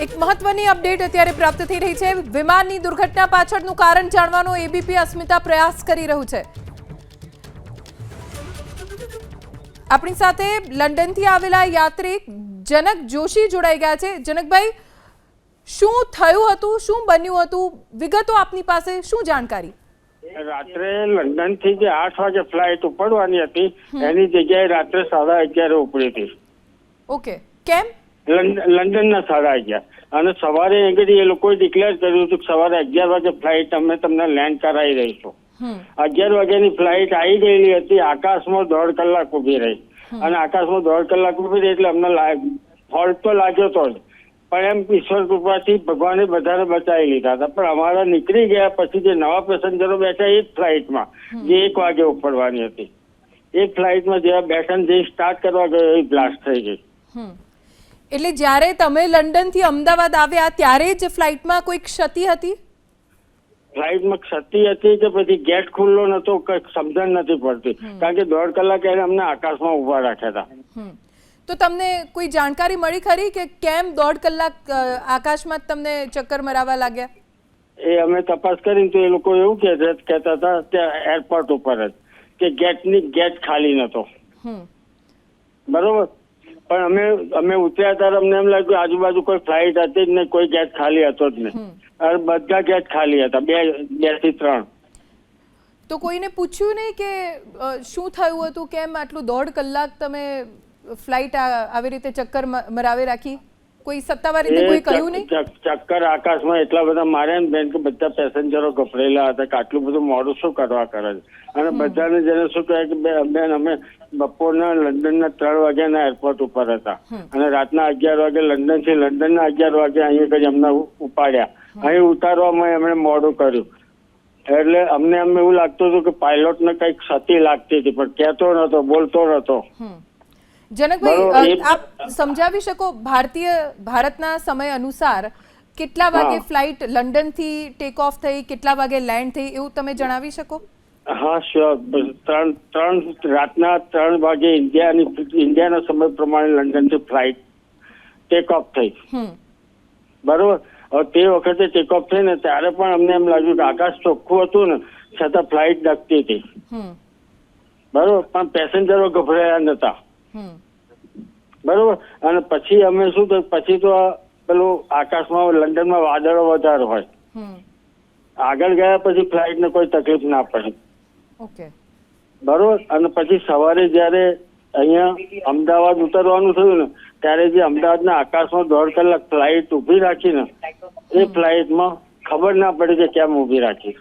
એક મહત્વની અપડેટ અત્યારે પ્રાપ્ત થઈ રહી છે. વિમાનની દુર્ઘટના પાછળનું કારણ જાણવાનો એબીપી અસ્મિતા પ્રયાસ કરી રહ્યું છે. આપણી સાથે લંડનથી આવેલા યાત્રિક જનક જોશી જોડાઈ ગયા છે. જનકભાઈ શું થયું હતું? શું બન્યું હતું? વિગતો આપની પાસે શું જાણકારી? રાત્રે લંડનથી જે આઠ વાગે ફ્લાઇટ ઉપડવાની હતી એની જગ્યાએ રાત્રે સાડા અગિયારે ઉપડી હતી. ઓકે. કેમ? લંડન ના સાડા અગિયાર. અને સવારે આગળ એ લોકોએ ડિક્લેર કર્યું હતું કે સવારે અગિયાર વાગે ફ્લાઇટ અમે તમને લેન્ડ કરાવી રહીશું અગિયાર વાગ્યાની ફ્લાઇટ આવી ગયેલી હતી આકાશમાં દોઢ કલાક ઊભી રહી. અને આકાશમાં દોઢ કલાક ઊભી રહી એટલે અમને ફોલ્ટ તો લાગ્યો તો જ. પણ એમ ઈશ્વર કૃપાથી ભગવાને બધાને બચાવી લીધા હતા. પણ અમારા નીકળી ગયા પછી જે નવા પેસેન્જરો બેઠા એ જ ફ્લાઇટમાં જે એક વાગે ઉપડવાની હતી. એ ફ્લાઇટમાં જેવા બેઠા જે સ્ટાર્ટ કરવા ગયો એ બ્લાસ્ટ થઈ ગઈ. એટલે જ્યારે તમે લંડનથી અમદાવાદ આવ્યા ત્યારે જ ફ્લાઇટમાં કોઈ ક્ષતિ હતી? ફ્લાઇટમાં ક્ષતિ હતી કે પછી ગેટ ખુલ્લો નતો સમજણ નથી પડતી. કારણ કે દોઢ કલાક એને અમને આકાશમાં ઊભા રાખ્યા હતા. તો તમને કોઈ જાણકારી મળી ખરી કે કેમ દોઢ કલાક આકાશમાં તમને ચક્કર મરાવા લાગ્યા? એ અમે તપાસ કરીને તો એ લોકો એવું કે કહેતા હતા ત્યાં એરપોર્ટ ઉપર જ કે ગેટની ગેટ ખાલી નતો બરોબર? પણ અમે અમે ઉતર્યા ત્યારે અમને એમ લાગ્યું આજુબાજુ કોઈ ફ્લાઇટ હતી જ નહીં કોઈ ગેટ ખાલી હતો જ નહીં. બધા ગેટ ખાલી હતા બે બેથી ત્રણ. તો કોઈને પૂછ્યું નહીં કે શું થયું હતું કેમ આટલું દોઢ કલાક તમે ફ્લાઇટ આવી રીતે ચક્કર મરાવી મરાવે રાખી? કોઈ સત્તાવાર રીતે કોઈ કહ્યું નહીં? ચક્કર આકાશમાં એટલા બધા માર્યા ને બેન કે બધા પેસેન્જરો ગભરેલા હતા કે આટલું બધું મોડું શું કરવા કરે છે? અને બધાને જેને શું કહે કે બેન અમે બપોરના લંડનના ત્રણ વાગ્યાના એરપોર્ટ ઉપર હતા. અને રાતના અગિયાર વાગે લંડનથી લંડનના અગિયાર વાગે અહીંયા કઈ અમને ઉપાડ્યા. અહીં ઉતારવામાં એમણે મોડું કર્યું. એટલે અમને એમ એવું લાગતું હતું કે પાયલોટને કંઈક ક્ષતિ લાગતી હતી પણ કહેતો નતો બોલતો નતો. જનકભાઈ આપ સમજાવી શકો ભારતીય ભારતના સમય અનુસાર કેટલા વાગે ફ્લાઇટ લંડનથી ટેક ઓફ થઈ કેટલા વાગે લેન્ડ થઈ એવું તમે જણાવી શકો? હા શ્યોર ત્રણ ત્રણ રાતના ત્રણ વાગે ઇન્ડિયાની ઇન્ડિયાના સમય પ્રમાણે લંડનથી ફ્લાઇટ ટેક ઓફ થઈ. બરોબર? હવે તે વખતે ટેક ઓફ થઈ ને ત્યારે પણ અમને એમ લાગ્યું કે આકાશ ચોખ્ખું હતું ને છતાં ફ્લાઇટ ડગતી હતી. બરોબર? પણ પેસેન્જરો ગભરાયા નતા. બરોબર? અને પછી અમે શું પછી તો પેલું આકાશમાં લંડનમાં વાદળો વધારે હોય. આગળ ગયા પછી ફ્લાઇટને કોઈ તકલીફ ના પડે. ઓકે. બરોબર? અને પછી સવારે જ્યારે અહીંયા અમદાવાદ ઉતરવાનું થયું ને ત્યારે જે અમદાવાદના આકાશમાં દોઢ કલાક ફ્લાઇટ ઊભી રાખી ને એ ફ્લાઇટમાં ખબર ના પડી કે કેમ ઊભી રાખી.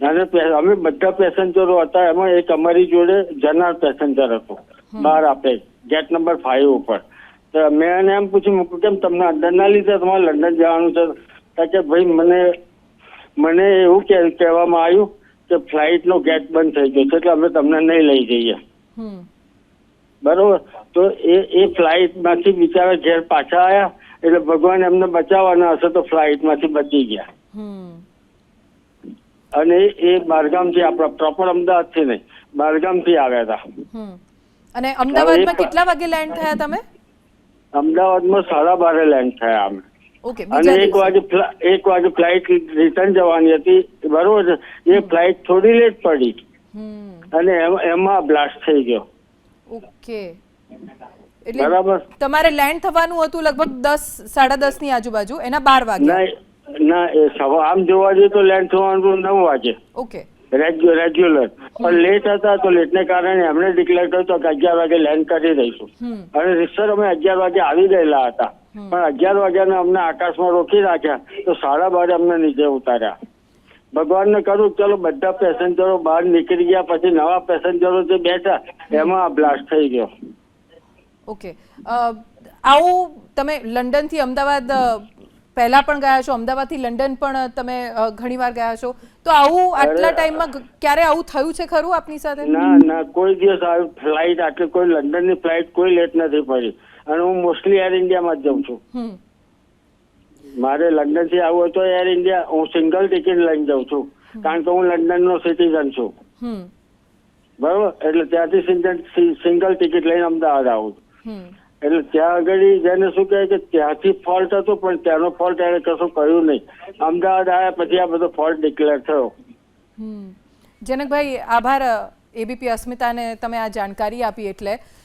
અને અમે બધા પેસેન્જરો હતા એમાં એક અમારી જોડે જનાર પેસેન્જર હતો. બહાર આપે ગેટ નંબર ફાઈવ ઉપર. તો મેં એને એમ પૂછ્યું કેમ તમને અંદર ના લીધે તમારે લંડન જવાનું છે? કે ભાઈ મને મને એવું કે કહેવામાં આવ્યું કે ફ્લાઇટનો ગેટ બંધ થઈ ગયો છે એટલે અમે તમને નહીં લઈ જઈએ. બરોબર? તો એ એ ફ્લાઇટમાંથી બિચારા ઘેર પાછા આવ્યા એટલે ભગવાન એમને બચાવવાના હશે તો ફ્લાઇટમાંથી બચી ગયા. અને એ- બારગામથી આપણા પ્રોપર અમદાવાદથી નહીં બારગામથી આવ્યા હતા. અને અમદાવાદમાં કેટલા વાગે લેન્ડ થયા તમે? અમદાવાદમાં સાડા બારે લેન્ડ થયા અમે. ઓકે અને એક વાગે એક વાગે ફ્લાઇટ રિટર્ન જવાની હતી. બરોબર એ ફ્લાઇટ થોડી લેટ પડી. અને એમ- બ્લાસ્ટ થઈ ગયો. ઓકે એટલે બરાબર. તમારે લેન્ડ થવાનું હતું લગભગ દસ સાડા દસની આજુબાજુ એના બાર વાગે ના ના એ સવા આમ જોવા જઈએ તો લેન્ડ થવાનું નવ વાગે. Okay regu- regular. પણ લેટ હતા તો લેટને કારણે એમણે ડિક્લેર કર્યું તો કે અગિયાર વાગે લેન્ડ કરી દઈશું. અને રીતસર અમે અગિયાર વાગે આવી ગયેલા હતા. પણ અગિયાર વાગ્યાને અમને આકાશમાં રોકી રાખ્યા તો સાડા બારે અમને નીચે ઉતાર્યા. ભગવાનને કરું ચલો બધા પેસેન્જરો બહાર નીકળી ગયા પછી નવા પેસેન્જરો જે બેઠા એમાં આ બ્લાસ્ટ થઈ ગયો. ઓકે આવું તમે લંડનથી અમદાવાદ અ, પહેલા પણ ગયા છો? અમદાવાદથી લંડન પણ તમે ઘણીવાર ગયા છો? તો આવું આટલા ટાઈમમાં ક્યારે આવું થયું છે ખરું આપની સાથે? ના ના કોઈ દિવસ આવી ફ્લાઇટ આટલી કોઈ લંડનની ફ્લાઇટ કોઈ લેટ નથી પડી. અને હું મોસ્ટલી એર ઇન્ડિયામાં જ જાઉં છું. મારે લંડનથી આવવું હોય તો એર ઇન્ડિયા હું સિંગલ ટિકિટ લઈને જાઉં છું. કારણ કે હું લંડનનો સિટીઝન છું. હમ. બરોબર? એટલે ત્યાંથી સિંગલ સિંગલ ટિકિટ લઈને અમદાવાદ આવું છું. એટલે ત્યાં આગળ જેને શું કહે કે ત્યાંથી ફોલ્ટ હતો, પણ ત્યાંનો ફોલ્ટ એને કશું કર્યું નહીં. અમદાવાદ આવ્યા પછી આ બધો ફોલ્ટ ડિક્લેર થયો. જનકભાઈ, આભાર એબીપી અસ્મિતાને તમે આ જાણકારી આપી એટલે.